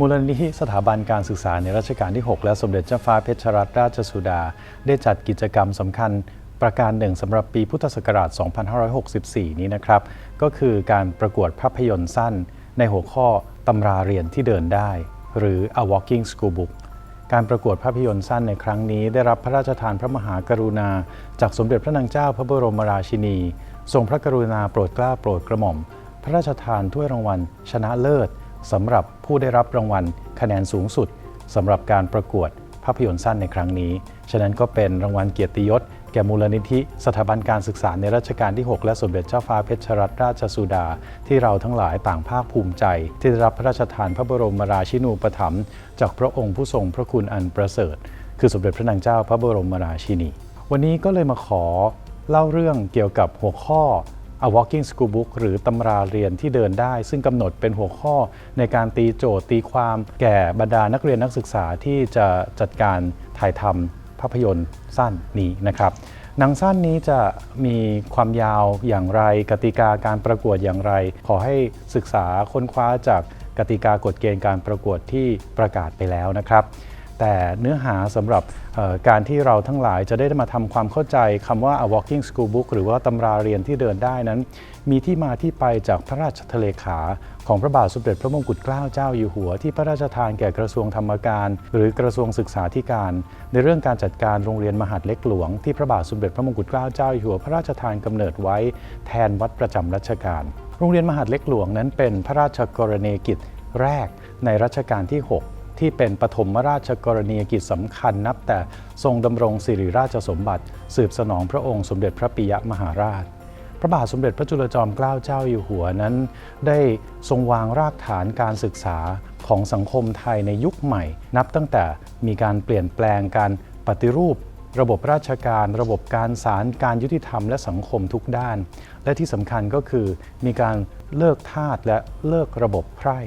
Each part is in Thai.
มูลนิธิสถาบันการศึกษาในรัชกาลที่ 6 และสมเด็จเจ้าฟ้าเพชรรัตนราชสุดา ได้จัดกิจกรรมสำคัญประการหนึ่งสำหรับปีพุทธศักราช 2564 นี้นะครับ ก็คือการประกวดภาพยนตร์สั้น ในหัวข้อตำราเรียนที่เดินได้ หรือ A Walking School Book การประกวดภาพยนตร์สั้นในครั้งนี้ ได้รับพระราชทานพระมหากรุณา จากสมเด็จพระนางเจ้าพระบรมราชินี ทรงพระกรุณาโปรดเกล้าโปรดกระหม่อม พระราชทานถ้วยรางวัล ชนะเลิศ สำหรับผู้ได้รับรางวัลคะแนนสูงสุดสำหรับการประกวดภาพยนตร์สั้นในครั้งนี้ ฉะนั้นก็เป็นรางวัลเกียรติยศ แก่มูลนิธิ สถาบันการศึกษาในรัชกาลที่ 6 และสมเด็จเจ้าฟ้าเพชรรัตนราชสุดา ที่เราทั้งหลายต่างภาคภูมิใจ ที่ได้รับพระราชทานพระบรมราชินูปถัมภ์จากพระองค์ผู้ทรงพระคุณอันประเสริฐ คือสมเด็จพระนางเจ้าพระบรมราชินี วันนี้ก็เลยมาขอเล่าเรื่องเกี่ยวกับหัวข้อ A Walking School Book หรือตำราเรียนที่เดินได้ ซึ่งกำหนดเป็นหัวข้อในการตีโจทย์ตีความแก่บรรดานักเรียนนักศึกษาที่จะจัดการถ่ายทำภาพยนตร์สั้นนี้นะครับหนังสั้นนี้จะมีความยาวอย่างไร กติกาการประกวดอย่างไร ขอให้ศึกษาค้นคว้าจากกติกากฎเกณฑ์การประกวดที่ประกาศไปแล้วนะครับ แต่เนื้อหาสำหรับการที่เราทั้งหลายจะได้มาทำความเข้าใจคำว่า a walking school book หรือว่าตำราเรียนที่เดินได้นั้น มีที่มาที่ไปจากพระราชทะเลขา ของพระบาทสมเด็จพระมงกุฎเกล้าเจ้าอยู่หัว ที่พระราชทานแก่กระทรวงธรรมการ หรือกระทรวงศึกษาธิการ ในเรื่องการจัดการโรงเรียนมหาดเล็กหลวงที่พระบาทสมเด็จพระมงกุฎเกล้าเจ้าอยู่หัว พระราชทานกำเนิดไว้แทนวัดประจำรัชกาลโรงเรียนมหาดเล็กหลวงนั้นเป็นพระราชกรณียกิจแรกในรัชกาลที่ 6 ที่เป็นปฐมราชกรณียกิจสำคัญนับแต่ทรงดำรงสิริราชสมบัติ สืบสนองพระองค์สมเด็จพระปิยมหาราช พระบาทสมเด็จพระจุลจอมเกล้าเจ้าอยู่หัวนั้น ได้ทรงวางรากฐานการศึกษาของสังคมไทยในยุคใหม่ นับตั้งแต่มีการเปลี่ยนแปลงการปฏิรูประบบราชการ ระบบการศาลการยุติธรรมและสังคมทุกด้าน และที่สำคัญก็คือมีการเลิกทาสและเลิกระบบไพร่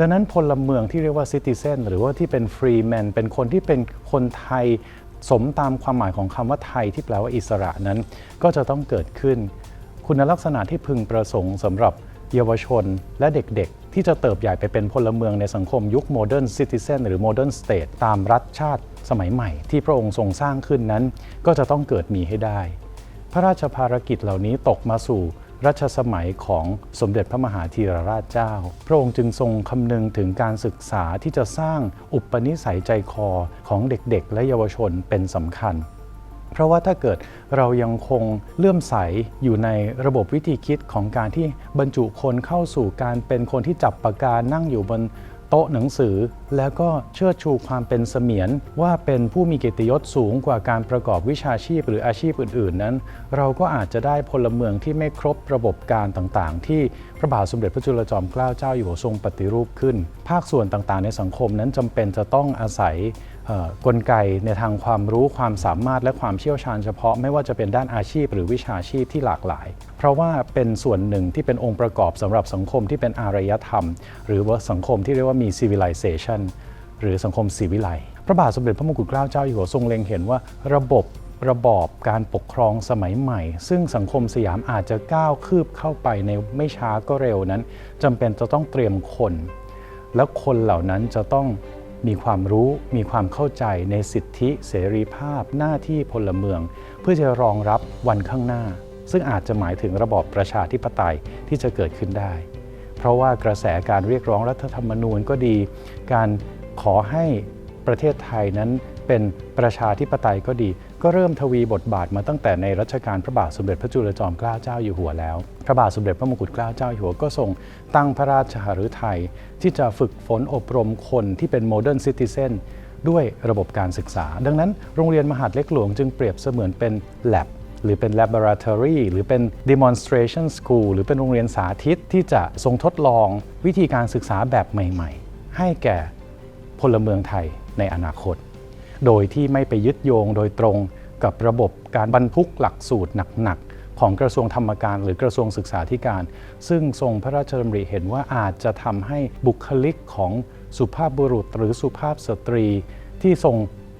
ดังนั้นพลเมืองที่เรียกว่าซิติเซนหรือว่าที่เป็นฟรีแมนเป็นคนที่เป็นคนไทยสมตามความหมายของคำว่าไทยที่แปลว่าอิสระนั้น ก็จะต้องเกิดขึ้น คุณลักษณะที่พึงประสงค์สำหรับเยาวชนและเด็กๆ ที่จะเติบใหญ่ไปเป็นพลเมืองในสังคมยุคโมเดิร์นซิติเซนหรือโมเดิร์นสเตทตามรัฐชาติสมัยใหม่ ที่พระองค์ทรงสร้างขึ้นนั้น ก็จะต้องเกิดมีให้ได้ พระราชภารกิจเหล่านี้ตกมาสู่ รัชสมัยของสมเด็จพระมหาธีรราชเจ้า พระองค์จึงทรงคำนึงถึงการศึกษาที่จะสร้างอุปนิสัยใจคอของเด็กๆ และเยาวชนเป็นสำคัญ เพราะว่าถ้าเกิดเรายังคงเลื่อมใสอยู่ในระบบวิธีคิดของการที่บรรจุคนเข้าสู่การเป็นคนที่จับปากกานั่งอยู่บน โต๊ะหนังสือ แล้วก็เชิดชูความเป็นเสมียน ว่าเป็นผู้มีเกียรติยศสูงกว่าการประกอบวิชาชีพหรืออาชีพอื่น ๆ นั้น เราก็อาจจะได้พลเมืองที่ไม่ครบระบบการต่างๆ ที่พระบาทสมเด็จพระจุลจอมเกล้าเจ้าอยู่หัวทรงปฏิรูปขึ้น ภาคส่วนต่างๆ ในสังคมนั้นจำเป็นจะต้องอาศัย กลไกในทางความรู้ความสามารถและความเชี่ยวชาญเฉพาะไม่ว่าจะเป็นด้านอาชีพ หรือวิชาชีพที่หลากหลาย เพราะว่าเป็นส่วนหนึ่งที่เป็นองค์ประกอบสำหรับสังคมที่เป็นอารยธรรม หรือว่าสังคมที่เรียกว่ามี civilization หรือสังคมศิวิไลพระบาทสมเด็จพระมงกุฎเกล้าเจ้าอยู่หัวทรงเล็งเห็นว่าระบบระบอบการปกครองสมัยใหม่ ซึ่งสังคมสยามอาจจะก้าวคืบเข้าไปในไม่ช้าก็เร็วนั้นจำเป็นจะต้องเตรียมคน แล้วคนเหล่านั้นจะต้อง มีความรู้มีความเข้าใจในสิทธิเสรีภาพหน้าที่พลเมือง เพื่อจะรองรับวันข้างหน้า ซึ่งอาจจะหมายถึงระบอบประชาธิปไตยที่จะเกิดขึ้นได้ เพราะว่ากระแสการเรียกร้องรัฐธรรมนูญก็ดี การขอให้ประเทศไทยนั้น เป็นประชาธิปไตยก็ดี ก็เริ่มทวีบทบาทมาตั้งแต่ในรัชกาลพระบาทสมเด็จพระจุลจอมเกล้าเจ้าอยู่หัวแล้ว พระบาทสมเด็จพระมงกุฎเกล้าเจ้าอยู่หัวก็ทรงตั้งพระราชหฤทัยที่จะฝึกฝนอบรมคนที่เป็นโมเดิร์นซิติเซนด้วยระบบการศึกษา ดังนั้นโรงเรียนมหาดเล็กหลวงจึงเปรียบเสมือนเป็น lab หรือเป็น laboratory หรือเป็น demonstration school หรือเป็นโรงเรียนสาธิตที่จะทรงทดลองวิธีการศึกษาแบบใหม่ ๆ ให้แก่พลเมืองไทยในอนาคต โดยที่ไม่ไปยึดโยงโดยตรงกับระบบการบรรทุกหลักสูตรหนักๆ ของกระทรวงธรรมการหรือกระทรวงศึกษาธิการ ซึ่งทรงพระราชดำริเห็นว่าอาจจะทำให้บุคลิกของสุภาพบุรุษหรือสุภาพสตรี ที่ทรง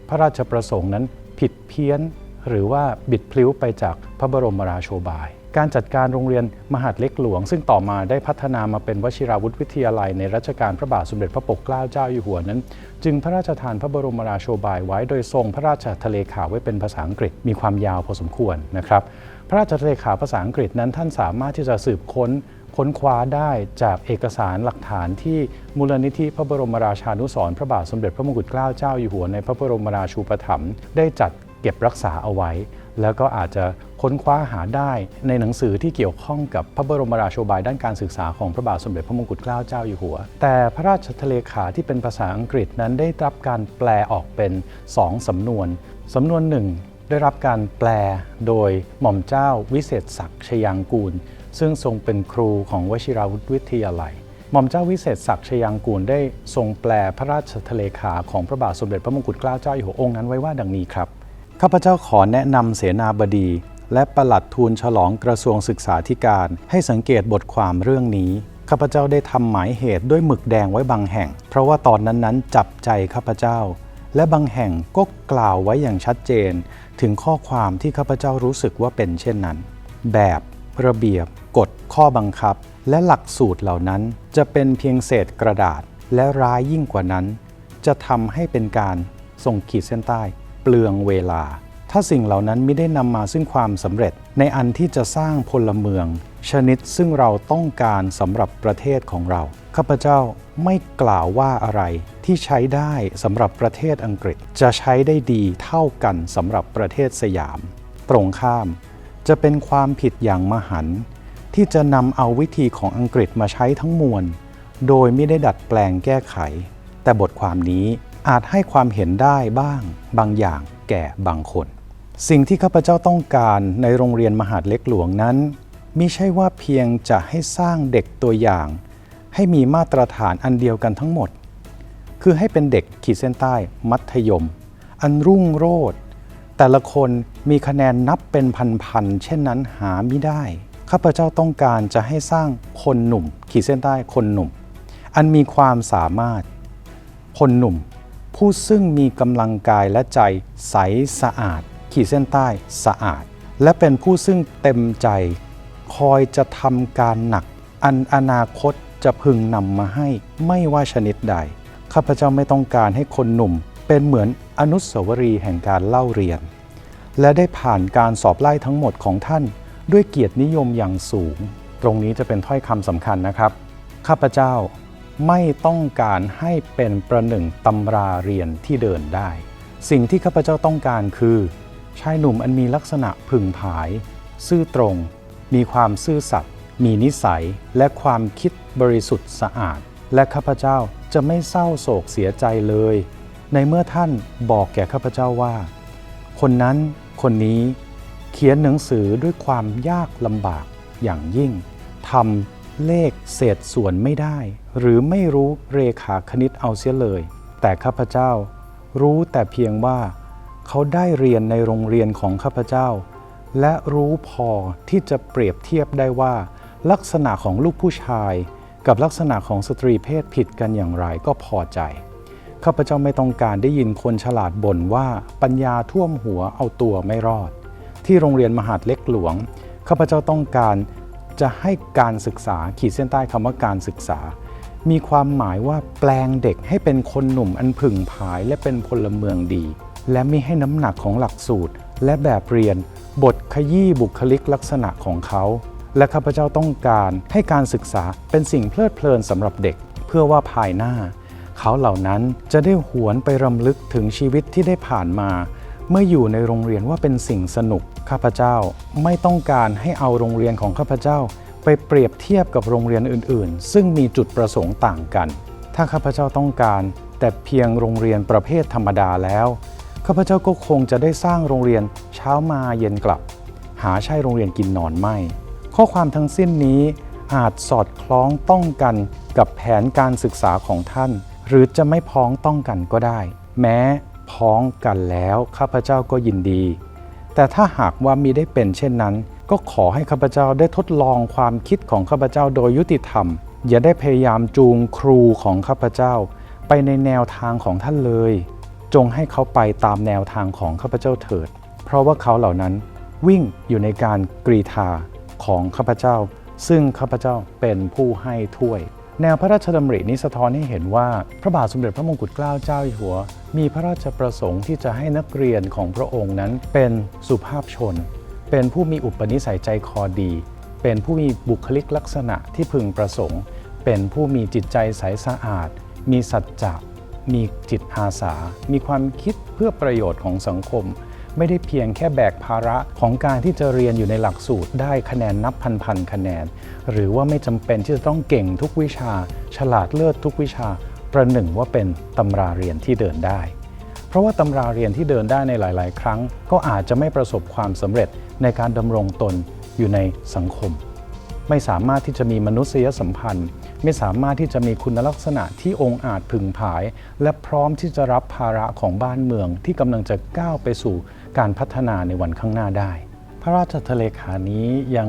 พระราชประสงค์นั้นผิดเพี้ยน หรือว่าบิดพลิ้วไปจากพระบรมราโชบาย การจัดการโรงเรียนมหาดเล็กหลวง ซึ่งต่อมาได้พัฒนามาเป็นวชิราวุธวิทยาลัย ในรัชกาลพระบาทสมเด็จพระปกเกล้าเจ้าอยู่หัวนั้น จึงพระราชทานพระบรมราโชบายไว้โดยทรงพระราชทะเลขาไว้เป็นภาษาอังกฤษมีความยาวพอสมควรนะครับ พระราชทะเลขาภาษาอังกฤษนั้นท่านสามารถที่จะสืบค้นค้นคว้าได้จากเอกสารหลักฐานที่มูลนิธิพระบรมราชานุสรพระบาทสมเด็จพระมงกุฎเกล้าเจ้าอยู่หัวในพระบรมราชูปถัมภ์ได้จัดเก็บรักษาเอาไว้ แล้วก็อาจจะค้นคว้าหาได้ในหนังสือที่เกี่ยวข้องกับพระบรมราโชบายด้านการศึกษาของพระบาทสมเด็จพระมงกุฎเกล้าเจ้าอยู่หัว แต่พระราชทะเลขาที่เป็นภาษาอังกฤษนั้นได้รับการแปลออกเป็น 2 สำนวน สำนวนหนึ่งได้รับการแปลโดยหม่อมเจ้าวิเศษศักดิ์ชยางกูล ซึ่งทรงเป็นครูของวชิราวุธวิทยาลัยหม่อมเจ้าวิเศษศักดิ์ชยางกูลได้ทรงแปลพระราชทะเลขาของพระบาทสมเด็จพระมงกุฎเกล้าเจ้าอยู่หัวองค์นั้นไว้ว่าดังนี้ครับ ข้าพเจ้าขอแนะนำเสนาบดี และประหลัดทูลฉลองกระทรวงศึกษาธิการ ให้สังเกตบทความเรื่องนี้ข้าพเจ้าได้ทำหมายเหตุด้วยหมึกแดงไว้บางแห่ง เพราะว่าตอนนั้นๆ จับใจข้าพเจ้า และบางแห่งก็กล่าวไว้อย่างชัดเจน ถึงข้อความที่ข้าพเจ้ารู้สึกว่าเป็นเช่นนั้น แบบระเบียบ กฎข้อบังคับ และหลักสูตรเหล่านั้น จะเป็นเพียงเศษกระดาษ และร้ายยิ่งกว่านั้น จะทำให้เป็นการส่งขีดเส้นใต้ ลืองเวลา ถ้าสิ่งเหล่านั้นไม่ได้นำมาซึ่งความสำเร็จ ในอันที่จะสร้างพลเมือง ชนิดซึ่งเราต้องการสำหรับประเทศของเรา ข้าพเจ้าไม่กล่าวว่าอะไรที่ใช้ได้สำหรับประเทศอังกฤษ จะใช้ได้ดีเท่ากันสำหรับประเทศสยาม ตรงข้าม จะเป็นความผิดอย่างมหันต์ที่จะนำเอาวิธีของอังกฤษมาใช้ทั้งมวล โดยไม่ได้ดัดแปลงแก้ไข แต่บทความนี้ อาจให้ความเห็นได้บ้างบางอย่างแก่บางคน สิ่งที่ข้าพเจ้าต้องการในโรงเรียนมหาดเล็กหลวงนั้นมิใช่ว่าเพียงจะให้สร้างเด็กตัวอย่าง ให้มีมาตรฐานอันเดียวกันทั้งหมด คือให้เป็นเด็กขีดเส้นใต้ มัธยม อันรุ่งโรจน์แต่ละคนมีคะแนนนับเป็นพันๆเช่นนั้นหาไม่ได้ ข้าพเจ้าต้องการจะให้สร้างคนหนุ่ม ขีดเส้นใต้คนหนุ่ม อันมีความสามารถ คนหนุ่ม ผู้ซึ่งมีกำลังกายและใจใสสะอาด ขีดเส้นใต้สะอาด และเป็นผู้ซึ่งเต็มใจ คอยจะทำการหนัก อันอนาคตจะพึงนำมาให้ไม่ว่าชนิดใด ข้าพเจ้าไม่ต้องการให้คนหนุ่ม เป็นเหมือนอนุสาวรีย์แห่งการเล่าเรียน และได้ผ่านการสอบไล่ทั้งหมดของท่าน ด้วยเกียรตินิยมอย่างสูง ตรงนี้จะเป็นถ้อยคำสำคัญนะครับ ข้าพเจ้า ไม่ต้องการให้เป็นประหนึ่งตำราเรียนที่เดินได้ สิ่งที่ข้าพเจ้าต้องการคือ ชายหนุ่มอันมีลักษณะผึ่งผาย ซื่อตรง มีความซื่อสัตย์มีนิสัยและความคิดบริสุทธิ์สะอาด และข้าพเจ้าจะไม่เศร้าโศกเสียใจเลย ในเมื่อท่านบอกแก่ข้าพเจ้าว่า คนนั้นคนนี้เขียนหนังสือด้วยความยากลำบากอย่างยิ่งทำเลขเศษส่วนไม่ได้ หรือไม่รู้เรขาคณิตเอาเสียเลย แต่ข้าพเจ้ารู้แต่เพียงว่า เขาได้เรียนในโรงเรียนของข้าพเจ้า และรู้พอที่จะเปรียบเทียบได้ว่า ลักษณะของลูกผู้ชาย กับลักษณะของสตรีเพศผิดกันอย่างไรก็พอใจข้าพเจ้าไม่ต้องการได้ยินคนฉลาดบ่นว่าปัญญาท่วมหัวเอาตัวไม่รอด ที่โรงเรียนมหาดเล็กหลวงข้าพเจ้าต้องการจะให้การศึกษาขีดเส้นใต้คำว่าการศึกษา มีความหมายว่าแปลงเด็กให้เป็นคนหนุ่มอันผึ่งผายและเป็นพลเมืองดี และไม่ให้น้ำหนักของหลักสูตร และแบบเรียน บทขยี้บุคลิกลักษณะของเขา และข้าพเจ้าต้องการให้การศึกษาเป็นสิ่งเพลิดเพลินสำหรับเด็ก เพื่อว่าภายหน้า เขาเหล่านั้นจะได้หวนไปรำลึกถึงชีวิตที่ได้ผ่านมา เมื่ออยู่ในโรงเรียนว่าเป็นสิ่งสนุกข้าพเจ้าไม่ต้องการให้เอาโรงเรียนของข้าพเจ้า ไปเปรียบเทียบกับโรงเรียนอื่นๆ ซึ่งมีจุดประสงค์ต่างกัน ถ้าข้าพเจ้าต้องการแต่เพียงโรงเรียนประเภทธรรมดาแล้ว ข้าพเจ้าก็คงจะได้สร้างโรงเรียนเช้ามาเย็นกลับ หาใช่โรงเรียนกินนอนไม่ ข้อความทั้งสิ้นนี้อาจสอดคล้องต้องกันกับแผนการศึกษาของท่าน หรือจะไม่พ้องต้องกันก็ได้ แม้พ้องกันแล้วข้าพเจ้าก็ยินดี แต่ถ้าหากว่ามีได้เป็นเช่นนั้น ก็ขอให้ข้าพเจ้าได้ทดลองความคิดของข้าพเจ้าโดยยุติธรรม อย่าได้พยายามจูงครูของข้าพเจ้า ไปในแนวทางของท่านเลย จงให้เขาไปตามแนวทางของข้าพเจ้าเถิด เพราะว่าเขาเหล่านั้นวิ่งอยู่ในการกรีธาของข้าพเจ้า ซึ่งข้าพเจ้าเป็นผู้ให้ถ้วย แนวพระราชดำรินี้สะท้อนให้เห็นว่า พระบาทสมเด็จพระมงกุฎเกล้าเจ้าอยู่หัว มีพระราชประสงค์ที่จะให้นักเรียนของพระองค์นั้นเป็นสุภาพชน เป็นผู้มีอุปนิสัยใจคอดี เป็นผู้มีบุคลิกลักษณะที่พึงประสงค์ เป็นผู้มีจิตใจใสสะอาด มีสัจจะมีจิตอาสา มีความคิดเพื่อประโยชน์ของสังคม ไม่ได้เพียงแค่แบกภาระของการที่จะเรียนอยู่ในหลักสูตรได้คะแนนนับพันๆคะแนน หรือว่าไม่จำเป็นที่จะต้องเก่งทุกวิชา ฉลาดเลิศทุกวิชา ประหนึ่งว่าเป็นตำราเรียนที่เดินได้ เพราะว่าตำราเรียนที่เดินได้ในหลาย ๆ ครั้ง ก็อาจจะไม่ประสบความสำเร็จในการดำรงตนอยู่ในสังคม ไม่สามารถที่จะมีมนุษยสัมพันธ์ ไม่สามารถที่จะมีคุณลักษณะที่องค์อาจพึงผาย และพร้อมที่จะรับภาระของบ้านเมืองที่กำลังจะก้าวไปสู่ การพัฒนาในวันข้างหน้าได้ พระราชทะเลขานี้ยัง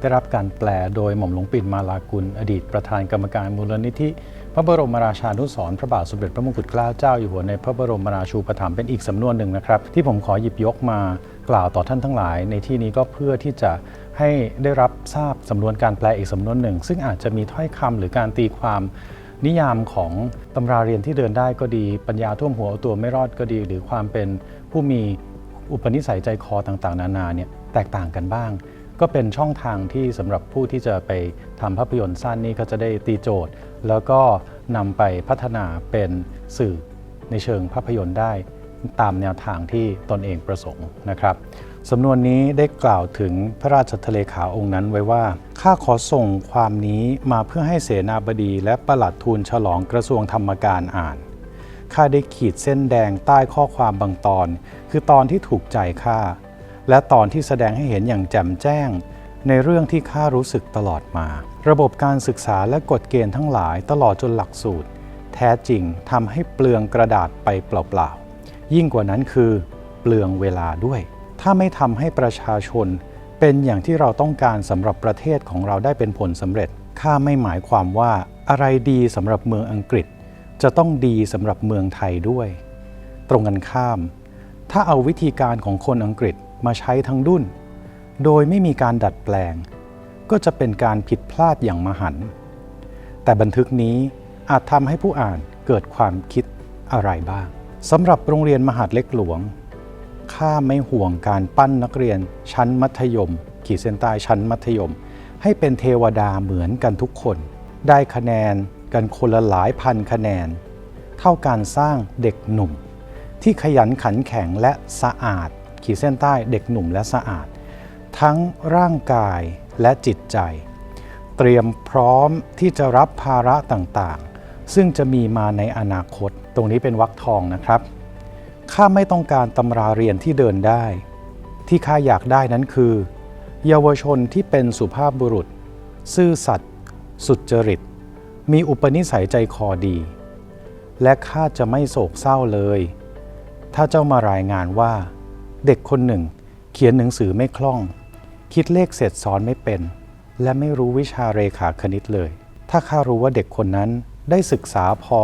ได้รับการแปลโดยหม่อมหลวงปิ่นมาลากุล อดีตประธานกรรมการมูลนิธิ พระบรมราชานุสรณ์พระบาทสมเด็จพระมงกุฎเกล้าเจ้าอยู่หัวในพระบรมราชูปถัมภ์เป็นอีกสำนวนหนึ่งนะครับ ที่ผมขอหยิบยกมากล่าวต่อท่านทั้งหลาย ในที่นี้ก็เพื่อที่จะให้ได้รับทราบสำนวนการแปลอีกสำนวนหนึ่ง ซึ่งอาจจะมีถ้อยคำหรือการตีความนิยามของตำราเรียนที่เดินได้ก็ดี ปัญญาท่วมหัวเอาตัวไม่รอดก็ดี หรือความเป็นผู้มี อุปนิสัยใจคอต่างๆ นานาเนี่ยแตกต่างกันบ้าง ก็เป็นช่องทางที่สำหรับผู้ที่จะไปทำภาพยนตร์สั้นนี่ก็จะได้ตีโจทย์ แล้วก็นำไปพัฒนาเป็นสื่อในเชิงภาพยนตร์ได้ตามแนวทางที่ตนเองประสงค์นะครับสำนวนนี้ได้กล่าวถึงพระราชทะเลขาองค์นั้นไว้ว่า ข้าขอส่งความนี้มาเพื่อให้เสนาบดีและประหลัดทูลฉลองกระทรวงธรรมการอ่าน ข้าได้ขีดเส้นแดงใต้ข้อความบางตอน คือตอนที่ถูกใจข้าและตอนที่แสดงให้เห็นอย่างแจ่มแจ้ง ในเรื่องที่ข้ารู้สึกตลอดมา ระบบการศึกษาและกฎเกณฑ์ทั้งหลายตลอดจนหลักสูตร แท้จริงทำให้เปลืองกระดาษไปเปล่าๆ ยิ่งกว่านั้นคือ เปลืองเวลาด้วย ถ้าไม่ทำให้ประชาชน เป็นอย่างที่เราต้องการสำหรับประเทศของเราได้เป็นผลสำเร็จข้าไม่หมายความว่าอะไรดีสำหรับเมืองอังกฤษ จะต้องดีสำหรับเมืองไทยด้วย ตรงกันข้าม ถ้าเอาวิธีการของคนอังกฤษมาใช้ทั้งดุนโดยไม่มีการดัดแปลง ก็จะเป็นการผิดพลาดอย่างมหันต์แต่บันทึกนี้อาจทำให้ผู้อ่านเกิดความคิดอะไรบ้างสำหรับโรงเรียนมหาดเล็กหลวง ข้าไม่ห่วงการปั้นนักเรียนชั้นมัธยม ขีดเส้นใต้ชั้นมัธยม ให้เป็นเทวดาเหมือนกันทุกคน ได้คะแนนกันคนละหลายพันคะแนน เท่าการสร้างเด็กหนุ่ม ที่ขยันขันแข็งและสะอาด ขีดเส้นใต้เด็กหนุ่มและสะอาด ทั้งร่างกายและจิตใจ เตรียมพร้อมที่จะรับภาระต่างๆ ซึ่งจะมีมาในอนาคต ตรงนี้เป็นวรรคทองนะครับข้าไม่ต้องการตำราเรียนที่เดินได้ ที่ข้าอยากได้นั้นคือ เยาวชนที่เป็นสุภาพบุรุษ ซื่อสัตย์สุจริต มีอุปนิสัยใจคอดี และข้าจะไม่โศกเศร้าเลย ถ้าเจ้ามารายงานว่า เด็กคนหนึ่ง เขียนหนังสือไม่คล่อง คิดเลขเสร็จสอนไม่เป็น และไม่รู้วิชาเรขาคณิตเลย ถ้าข้ารู้ว่าเด็กคนนั้นได้ศึกษาพอ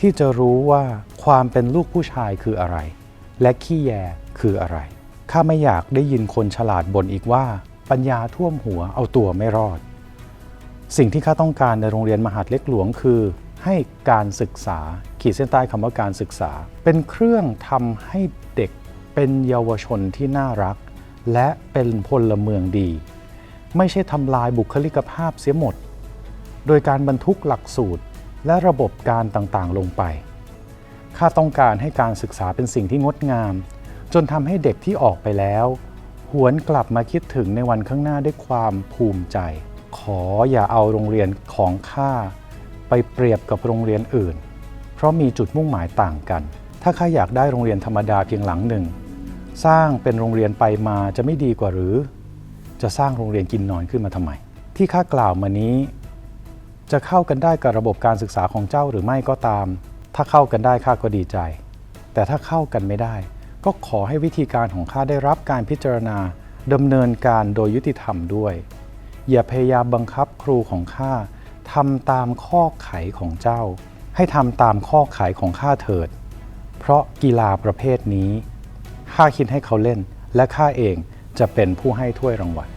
ที่จะรู้ว่าความเป็นลูกผู้ชายคืออะไร และขี้แยคืออะไรข้าไม่อยากได้ยินคนฉลาดบ่นอีกว่า ปัญญาท่วมหัวเอาตัวไม่รอด สิ่งที่ข้าต้องการในโรงเรียนมหาดเล็กหลวงคือ ให้การศึกษา ขีดเส้นใต้คำว่าการศึกษา เป็นเครื่องทำให้เด็กเป็นเยาวชนที่น่ารัก และเป็นพลเมืองดี ไม่ใช่ทำลายบุคลิกภาพเสียหมด โดยการบรรทุกหลักสูตร และระบบการต่างๆ ลงไป ข้าต้องการให้การศึกษาเป็นสิ่งที่งดงาม จนทำให้เด็กที่ออกไปแล้ว หวนกลับมาคิดถึงในวันข้างหน้าด้วยความภูมิใจ ขออย่าเอาโรงเรียนของข้า ไปเปรียบกับโรงเรียนอื่น เพราะมีจุดมุ่งหมายต่างกัน ถ้าข้าอยากได้โรงเรียนธรรมดาเพียงหลังหนึ่ง สร้างเป็นโรงเรียนไปมาจะไม่ดีกว่าหรือ จะสร้างโรงเรียนกินนอนขึ้นมาทำไม ที่ข้ากล่าวมานี้ จะเข้ากันได้กับระบบการศึกษาของเจ้าหรือไม่ก็ตาม ถ้าเข้ากันได้ข้าก็ดีใจ แต่ถ้าเข้ากันไม่ได้ ก็ขอให้วิธีการของข้าได้รับการพิจารณาดำเนินการโดยยุติธรรมด้วย อย่าพยายามบังคับครูของข้า ทำตามข้อไขของเจ้า ให้ทำตามข้อไขของข้าเถิด เพราะกีฬาประเภทนี้ข้าคิดให้เขาเล่น และข้าเองจะเป็นผู้ให้ถ้วยรางวัล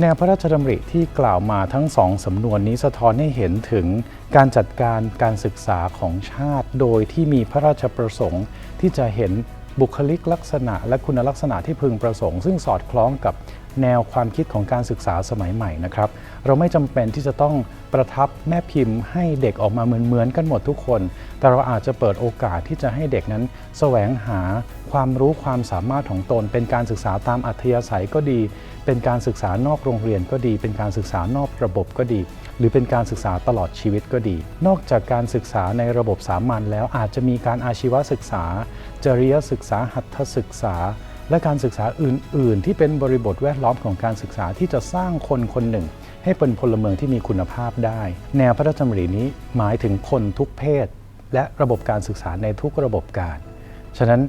แนวพระราชดำริที่กล่าวมาทั้งสองสำนวนนี้สะท้อนให้เห็นถึงการจัดการการศึกษาของชาติ โดยที่มีพระราชประสงค์ที่จะเห็นบุคลิกลักษณะและคุณลักษณะที่พึงประสงค์ ซึ่งสอดคล้องกับแนวความคิดของการศึกษาสมัยใหม่นะครับ เราไม่จำเป็นที่จะต้องประทับแม่พิมพ์ให้เด็กออกมาเหมือนๆกันหมดทุกคน แต่เราอาจจะเปิดโอกาสที่จะให้เด็กนั้น แสวงหาความรู้ความสามารถของตน เป็นการศึกษาตามอัธยาศัยก็ดี เป็นการศึกษานอกโรงเรียนก็ดี เป็นการศึกษานอกระบบก็ดี หรือเป็นการศึกษาตลอดชีวิตก็ดี นอกจากการศึกษาในระบบสามัญแล้วอาจจะมีการอาชีวศึกษา จริยศึกษาหัตถศึกษาและการศึกษาอื่น ๆ ที่เป็นบริบทแวดล้อมของการศึกษาที่จะสร้างคนคนหนึ่ง ให้เป็นพลเมืองที่มีคุณภาพได้ แนวพระราชดำรินี้หมายถึงคนทุกเพศ และระบบการศึกษาในทุกระบบการ ฉะนั้น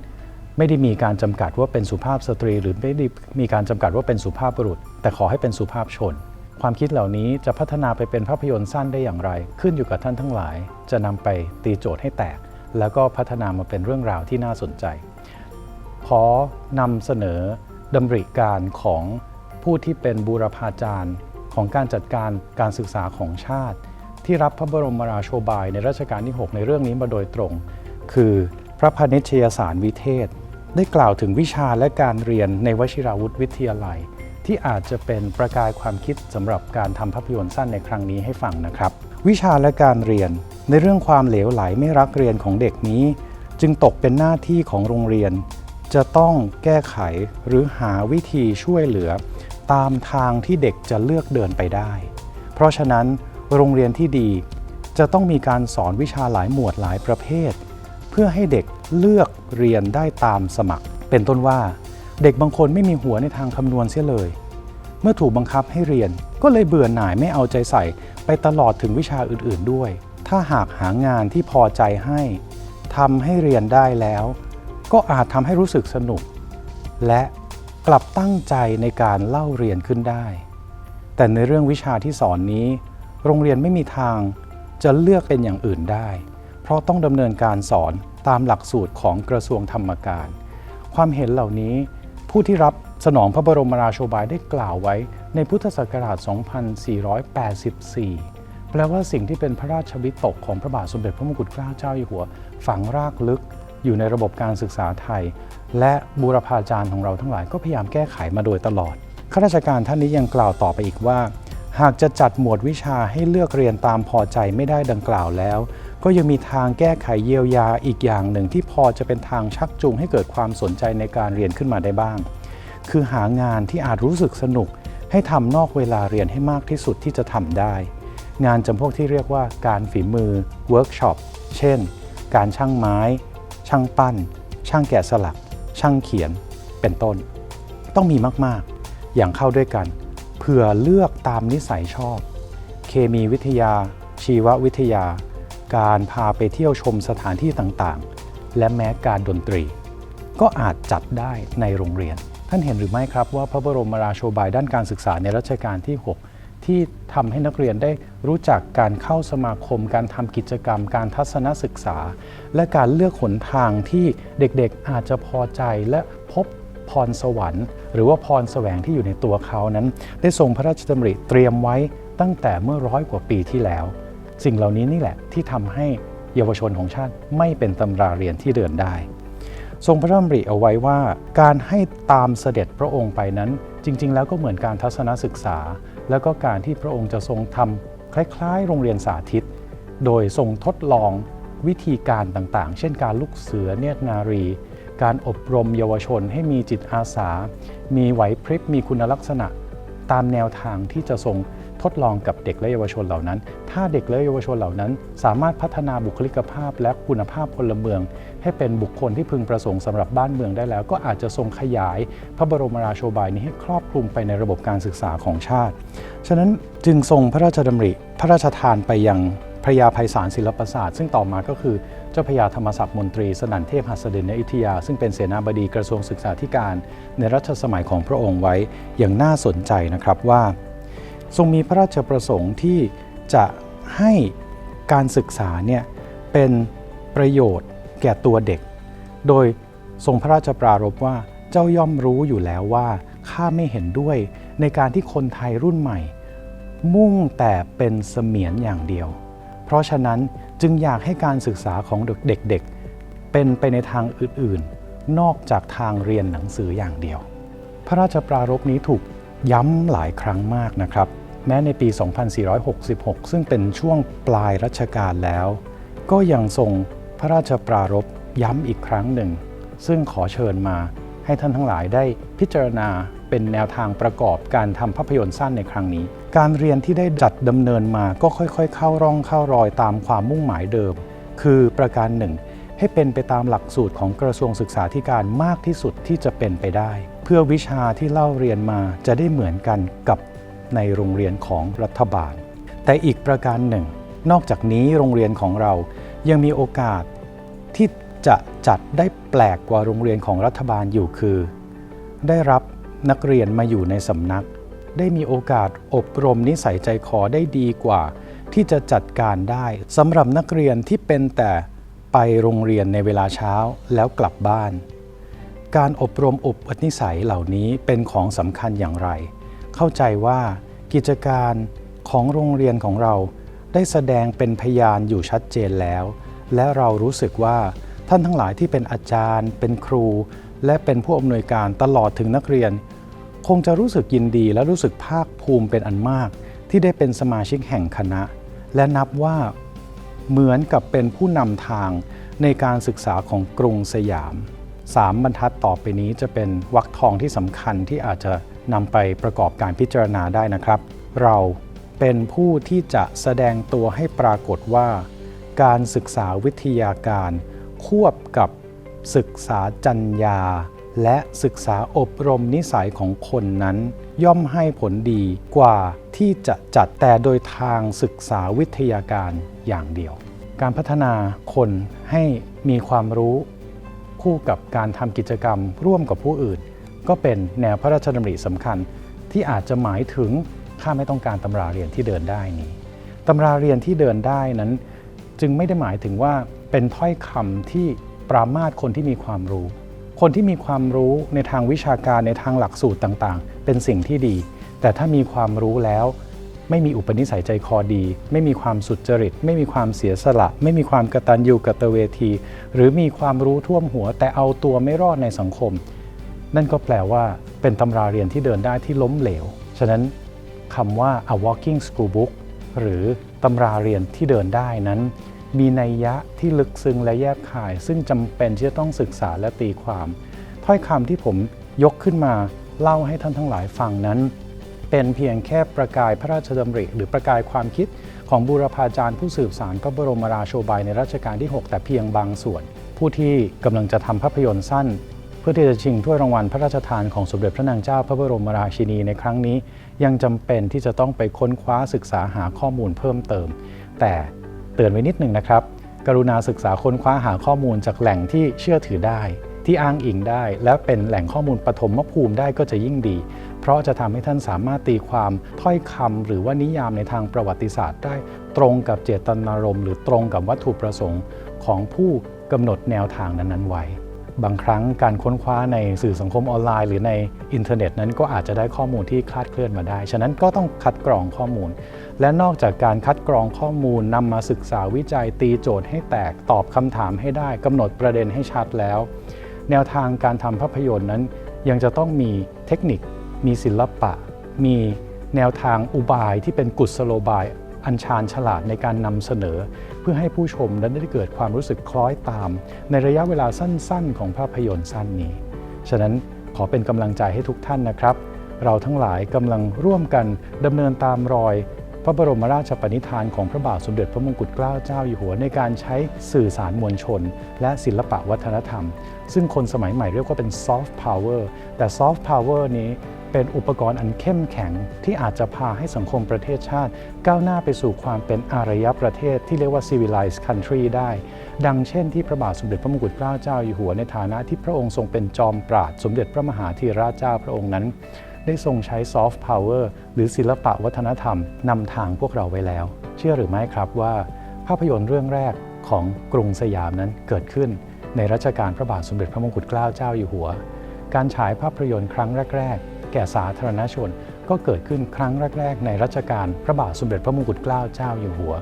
ไม่ได้มีการจำกัดว่าเป็นสุภาพสตรี หรือไม่ได้มีการจำกัดว่าเป็นสุภาพบุรุษ แต่ขอให้เป็นสุภาพชน ความคิดเหล่านี้จะพัฒนาไปเป็นภาพยนตร์สั้นได้อย่างไร ขึ้นอยู่กับท่านทั้งหลาย จะนำไปตีโจทย์ให้แตก แล้วก็พัฒนามาเป็นเรื่องราวที่น่าสนใจ ขอนำเสนอดำริการของผู้ที่เป็นบูรพาจารย์ ของการจัดการการศึกษาของชาติ ที่รับพระบรมราโชบายในรัชกาลที่ 6 ในเรื่องนี้มาโดยตรง คือพระพนิชยสารวิเทศ ได้กล่าวถึงวิชาและการเรียนในวชิราวุธวิทยาลัย ที่อาจจะเป็นประกายความคิดสำหรับการทำภาพยนตร์สั้นในครั้งนี้ให้ฟังนะครับ วิชาและการเรียนในเรื่องความเหลวไหลไม่รักเรียนของเด็กนี้ จึงตกเป็นหน้าที่ของโรงเรียน จะต้องแก้ไขหรือหาวิธีช่วยเหลือ ตามทางที่เด็กจะเลือกเดินไปได้ เพราะฉะนั้นโรงเรียนที่ดีจะต้องมีการสอนวิชาหลายหมวดหลายประเภท เพื่อให้เด็กเลือกเรียนได้ตามสมัคร เป็นต้นว่า เด็กบางคนไม่มีหัวในทางคำนวณเสียเลย เมื่อถูกบังคับให้เรียนก็เลยเบื่อหน่ายไม่เอาใจใส่ไปตลอดถึงวิชาอื่นๆด้วย ถ้าหากหางานที่พอใจให้ทำให้เรียนได้แล้ว ก็อาจทำให้รู้สึกสนุก และ กลับตั้งใจในการเล่าเรียนขึ้นได้ แต่ในเรื่องวิชาที่สอนนี้ โรงเรียนไม่มีทางจะเลือกเป็นอย่างอื่นได้ เพราะต้องดำเนินการสอนตามหลักสูตรของกระทรวงธรรมการ ความเห็นเหล่านี้ผู้ที่รับสนองพระบรมราโชบายได้กล่าวไว้ในพุทธศักราช 2484 แปลว่าสิ่งที่เป็นพระราชวิตกของพระบาทสมเด็จพระมงกุฎเกล้าเจ้าอยู่หัว ฝังรากลึกอยู่ในระบบการศึกษาไทย และบูรพาจารย์ของเราทั้งหลายก็พยายามแก้ไขมาโดยตลอดข้าราชการท่านนี้ยังกล่าวต่อไปอีกว่า หากจะจัดหมวดวิชาให้เลือกเรียนตามพอใจไม่ได้ดังกล่าวแล้ว ก็ยังมีทางแก้ไขเยียวยาอีกอย่างหนึ่งที่พอจะเป็นทางชักจูงให้เกิดความสนใจในการเรียนขึ้นมาได้บ้าง คือหางานที่อาจรู้สึกสนุก ให้ทำนอกเวลาเรียนให้มากที่สุดที่จะทำได้ งานจำพวกที่เรียกว่าการฝีมือเวิร์กช็อปเช่น การช่างไม้ ช่างปั้น ช่างแกะสลัก ช่างเขียนเป็นต้น ต้องมีมากๆ อย่างเข้าด้วยกันเพื่อเลือกตามนิสัยชอบ เคมีวิทยา ชีววิทยา การพาไปเที่ยวชมสถานที่ต่างๆ และแม้การดนตรี ก็อาจจัดได้ในโรงเรียน ท่านเห็นหรือไม่ครับว่าพระบรมราโชบายด้านการศึกษาในรัชกาลที่ 6 ที่ทำให้นักเรียนได้รู้จักการเข้าสมาคม การทำกิจกรรม การทัศนศึกษา และการเลือกหนทางที่เด็กๆอาจจะพอใจและพบพรสวรรค์ หรือว่าพรแสวงที่อยู่ในตัวเขานั้น ได้ทรงพระราชดำริเตรียมไว้ตั้งแต่เมื่อร้อยกว่าปีที่แล้ว สิ่งเหล่านี้นี่แหละที่ทำให้เยาวชนของชาติไม่เป็นตำราเรียนที่เดินได้ ทรงพระราชดำริเอาไว้ว่า การให้ตามเสด็จพระองค์ไปนั้น จริง ๆ แล้วก็เหมือนการทัศนศึกษา แล้วก็การที่พระองค์จะทรงทำคล้ายๆ โรงเรียนสาธิต โดยทรงทดลองวิธีการต่างๆ เช่นการลุกเสือเนตรนารี การอบรมเยาวชนให้มีจิตอาสา มีไหวพริบมีคุณลักษณะ ตามแนวทางที่จะทรง ทดลองกับเด็กและเยาวชนเหล่านั้น ถ้าเด็กและเยาวชนเหล่านั้น สามารถพัฒนาบุคลิกภาพและคุณภาพพลเมือง ให้เป็นบุคคลที่พึงประสงค์สำหรับบ้านเมืองได้แล้ว ก็อาจจะทรงขยาย พระบรมราโชบายนี้ให้ครอบคลุมไปในระบบการศึกษาของชาติ ฉะนั้นจึงทรงพระราชดำริ พระราชทานไปยังพระยาภัยสารศิลปศาสตร์ซึ่งต่อมาก็คือเจ้าพระยาธรรมศักดิ์มนตรีสนันเทพหัสดินในอยุธยา ซึ่งเป็นเสนาบดีกระทรวงศึกษาธิการ ในรัชสมัยของพระองค์ไว้อย่างน่าสนใจนะครับว่า ทรงมีพระราชประสงค์ที่จะให้การศึกษาเนี่ยเป็นประโยชน์แก่ตัวเด็ก โดยทรงพระราชปรารภว่าเจ้าย่อมรู้อยู่แล้วว่าข้าไม่เห็นด้วยในการที่คนไทยรุ่นใหม่ มุ่งแต่เป็นเสมียนอย่างเดียว เพราะฉะนั้นจึงอยากให้การศึกษาของเด็กๆ เป็นไปในทางอื่นๆ นอกจากทางเรียนหนังสืออย่างเดียว พระราชปรารภนี้ถูก ย้ำหลายครั้งมากนะครับ แม้ในปี 2466 ซึ่งเป็นช่วงปลายรัชกาลแล้ว ก็ยังทรงพระราชปรารภย้ำอีกครั้งหนึ่ง ซึ่งขอเชิญมาให้ท่านทั้งหลายได้พิจารณาเป็นแนวทางประกอบการทำภาพยนตร์สั้นในครั้งนี้ การเรียนที่ได้จัดดำเนินมาก็ค่อยๆ เข้าร่องเข้ารอยตามความมุ่งหมายเดิม คือประการหนึ่งให้เป็นไปตามหลักสูตรของกระทรวงศึกษาธิการมากที่สุดที่จะเป็นไปได้ เพื่อวิชาที่เล่าเรียนมาจะได้เหมือนกันกับในโรงเรียนของรัฐบาล แต่อีกประการหนึ่ง นอกจากนี้โรงเรียนของเรายังมีโอกาสที่จะจัดได้แปลกกว่าโรงเรียนของรัฐบาลอยู่คือ ได้รับนักเรียนมาอยู่ในสำนัก ได้มีโอกาสอบรมนิสัยใจคอได้ดีกว่า ที่จะจัดการได้สำหรับนักเรียนที่เป็นแต่ไปโรงเรียนในเวลาเช้าแล้วกลับบ้าน การอบรมอุปนิสัยเหล่านี้เป็นของสำคัญอย่างไร เข้าใจว่ากิจการของโรงเรียนของเราได้แสดงเป็นพยานอยู่ชัดเจนแล้ว และเรารู้สึกว่าท่านทั้งหลายที่เป็นอาจารย์ เป็นครู และเป็นผู้อำนวยการตลอดถึงนักเรียน คงจะรู้สึกยินดีและรู้สึกภาคภูมิเป็นอันมาก ที่ได้เป็นสมาชิกแห่งคณะ และนับว่าเหมือนกับเป็นผู้นำทางในการศึกษาของกรุงสยาม สามบรรทัดต่อไปนี้จะเป็นวรรคทองที่สำคัญที่อาจจะนำไปประกอบการพิจารณาได้นะครับ เราเป็นผู้ที่จะแสดงตัวให้ปรากฏว่า การศึกษาวิทยาการ ควบกับศึกษาจัญญา และศึกษาอบรมนิสัยของคนนั้น ย่อมให้ผลดีกว่าที่จะจัดแต่โดยทางศึกษาวิทยาการอย่างเดียว การพัฒนาคนให้มีความรู้ คู่กับการทำกิจกรรมร่วมกับผู้อื่น ก็เป็นแนวพระราชดำริสำคัญ ที่อาจจะหมายถึงข้าไม่ต้องการตำราเรียนที่เดินได้นี้ตำราเรียนที่เดินได้นั้น จึงไม่ได้หมายถึงว่าเป็นถ้อยคำที่ปรามาสคนที่มีความรู้ คนที่มีความรู้ในทางวิชาการในทางหลักสูตรต่างๆ เป็นสิ่งที่ดี แต่ถ้ามีความรู้แล้ว ไม่มีอุปนิสัยใจคอดี ไม่มีความสุจริต ไม่มีความเสียสละ ไม่มีความกตัญญูกตเวที หรือมีความรู้ท่วมหัว แต่เอาตัวไม่รอดในสังคม นั่นก็แปลว่าเป็นตำราเรียนที่เดินได้ที่ล้มเหลว ฉะนั้นคำว่า a walking school book หรือตำราเรียนที่เดินได้นั้น มีนัยยะที่ลึกซึ้งและแยบคาย ซึ่งจำเป็นที่จะต้องศึกษาและตีความ ถ้อยคำที่ผมยกขึ้นมาเล่าให้ท่านทั้งหลายฟังนั้น เป็นเพียงแค่ประกายพระราชดำริ หรือประกายความคิดของบูรพาจารย์ผู้สืบสารพระบรมราโชบายในรัชกาลที่ 6 แต่เพียงบางส่วน ผู้ที่กำลังจะทำภาพยนตร์สั้น เพื่อที่จะชิงถ้วยรางวัลพระราชทานของสมเด็จพระนางเจ้าพระบรมราชินีในครั้งนี้ ยังจำเป็นที่จะต้องไปค้นคว้าศึกษาหาข้อมูลเพิ่มเติม แต่เตือนไว้นิดหนึ่งนะครับ กรุณาศึกษาค้นคว้าหาข้อมูลจากแหล่งที่เชื่อถือได้ที่อ้างอิงได้ และเป็นแหล่งข้อมูลปฐมภูมิได้ก็จะยิ่งดี เพราะจะทำให้ท่านสามารถตีความถ้อยคำหรือว่านิยามในทางประวัติศาสตร์ ได้ตรงกับเจตนารมณ์หรือตรงกับวัตถุประสงค์ของผู้กำหนดแนวทางนั้นๆไว้บางครั้งการค้นคว้าในสื่อสังคมออนไลน์ หรือในอินเทอร์เน็ตนั้นก็อาจจะได้ข้อมูลที่คลาดเคลื่อนมาได้ ฉะนั้นก็ต้องคัดกรองข้อมูล และนอกจากการคัดกรองข้อมูลนำมาศึกษาวิจัยตีโจทย์ให้แตกตอบคำถามให้ได้กำหนดประเด็นให้ชัดแล้ว แนวทางการทำภาพยนตร์นั้น ยังจะต้องมีเทคนิค มีศิลปะ มีแนวทางอุบายที่เป็นกุศโลบาย อัญชานฉลาดในการนำเสนอ เพื่อให้ผู้ชมนั้นได้เกิดความรู้สึกคล้อยตาม ในระยะเวลาสั้นๆ ของภาพยนตร์สั้นนี้ ฉะนั้นขอเป็นกำลังใจให้ทุกท่านนะครับ เราทั้งหลายกำลังร่วมกันดำเนินตามรอย พระบรมราชปณิธานของพระบาทสมเด็จพระมงกุฎเกล้าเจ้าอยู่หัวในการใช้สื่อสารมวลชน และศิลปะวัฒนธรรม ซึ่งคนสมัยใหม่เรียกว่าเป็นซอฟต์พาวเวอร์แต่ซอฟต์พาวเวอร์นี้ เป็นอุปกรณ์อันเข้มแข็งที่อาจจะพาให้สังคมประเทศชาติ ก้าวหน้าไปสู่ความเป็นอารยประเทศที่เรียกว่า civilized country ได้ ดังเช่นที่พระบาทสมเด็จพระมงกุฎเกล้าเจ้าอยู่หัวในฐานะที่พระองค์ทรงเป็นจอมปราดสมเด็จพระมหาธีราชเจ้าพระองค์นั้น ได้ทรงใช้ซอฟต์พาวเวอร์หรือศิลปะวัฒนธรรมนำทางพวกเราไว้แล้ว เชื่อหรือไม่ครับว่า ภาพยนตร์เรื่องแรกของกรุงสยามนั้นเกิดขึ้น ในรัชกาลพระบาทสมเด็จพระมงกุฎเกล้าเจ้าอยู่หัว การฉายภาพยนตร์ครั้งแรก แก่สาธารณชน ก็เกิดขึ้นครั้งแรก ๆ ในรัชกาลพระบาทสมเด็จพระมงกุฎเกล้าเจ้าอยู่หัว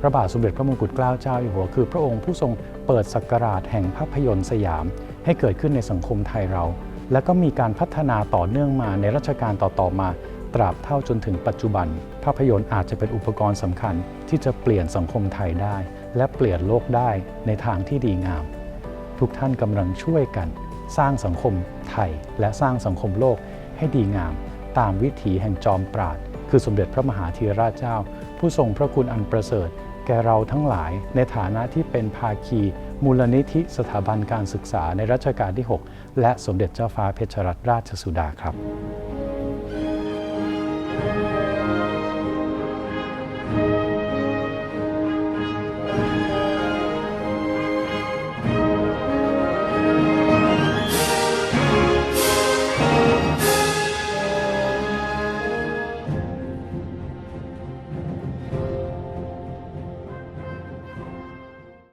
พระบาทสมเด็จพระมงกุฎเกล้าเจ้าอยู่หัว คือพระองค์ผู้ทรงเปิดศักราชแห่งภาพยนตร์สยาม ให้เกิดขึ้นในสังคมไทยเรา และก็มีการพัฒนาต่อเนื่องมาในรัชกาลต่อๆมาตราบเท่าจนถึงปัจจุบัน ภาพยนตร์อาจจะเป็นอุปกรณ์สำคัญ ที่จะเปลี่ยนสังคมไทยได้ และเปลี่ยนโลกได้ในทางที่ดีงาม ทุกท่านกำลังช่วยกัน สร้างสังคมไทย และสร้างสังคมโลก ให้ดีงาม ตามวิถีแห่งจอมปราด คือสมเด็จพระมหาธีรราชเจ้า ผู้ทรงพระคุณอันประเสริฐ แก่เราทั้งหลาย ในฐานะที่เป็นภาคี มูลนิธิสถาบันการศึกษาในรัชกาลที่ 6 และสมเด็จเจ้าฟ้าเพชรรัตนราชสุดาครับ